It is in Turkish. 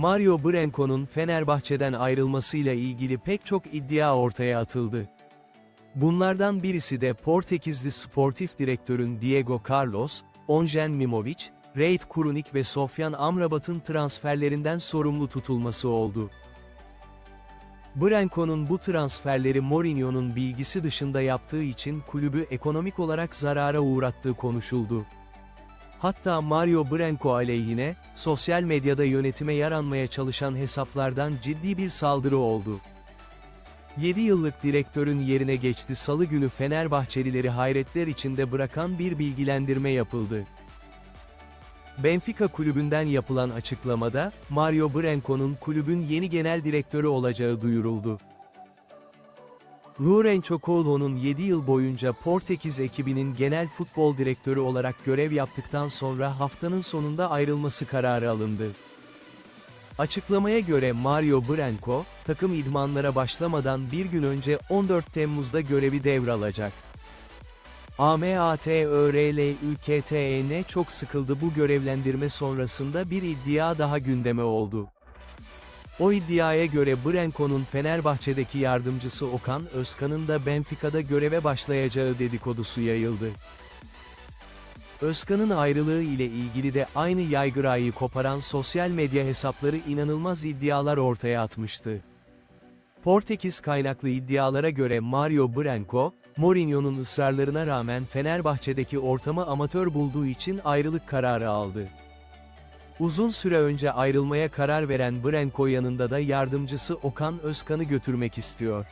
Mario Branco'nun Fenerbahçe'den ayrılmasıyla ilgili pek çok iddia ortaya atıldı. Bunlardan birisi de Portekizli sportif direktörün Diego Carlos, Onjen Mimovic, Reit Kurunik ve Sofyan Amrabat'ın transferlerinden sorumlu tutulması oldu. Branco'nun bu transferleri Mourinho'nun bilgisi dışında yaptığı için kulübü ekonomik olarak zarara uğrattığı konuşuldu. Hatta Mario Branco aleyhine, sosyal medyada yönetime yaranmaya çalışan hesaplardan ciddi bir saldırı oldu. 7 yıllık direktörün yerine geçti salı günü Fenerbahçelileri hayretler içinde bırakan bir bilgilendirme yapıldı. Benfica kulübünden yapılan açıklamada, Mario Branco'nun kulübün yeni genel direktörü olacağı duyuruldu. Lourenço Coulo'nun 7 yıl boyunca Portekiz ekibinin genel futbol direktörü olarak görev yaptıktan sonra haftanın sonunda ayrılması kararı alındı. Açıklamaya göre Mario Branco, takım idmanlara başlamadan bir gün önce 14 Temmuz'da görevi devralacak. AMATÖRLÜKTN çok sıkıldı bu görevlendirme sonrasında bir iddia daha gündeme oldu. O iddiaya göre Branco'nun Fenerbahçe'deki yardımcısı Okan Özkan'ın da Benfica'da göreve başlayacağı dedikodusu yayıldı. Özkan'ın ayrılığı ile ilgili de aynı yaygırayı koparan sosyal medya hesapları inanılmaz iddialar ortaya atmıştı. Portekiz kaynaklı iddialara göre Mario Branco, Mourinho'nun ısrarlarına rağmen Fenerbahçe'deki ortamı amatör bulduğu için ayrılık kararı aldı. Uzun süre önce ayrılmaya karar veren Branco yanında da yardımcısı Okan Özkan'ı götürmek istiyor.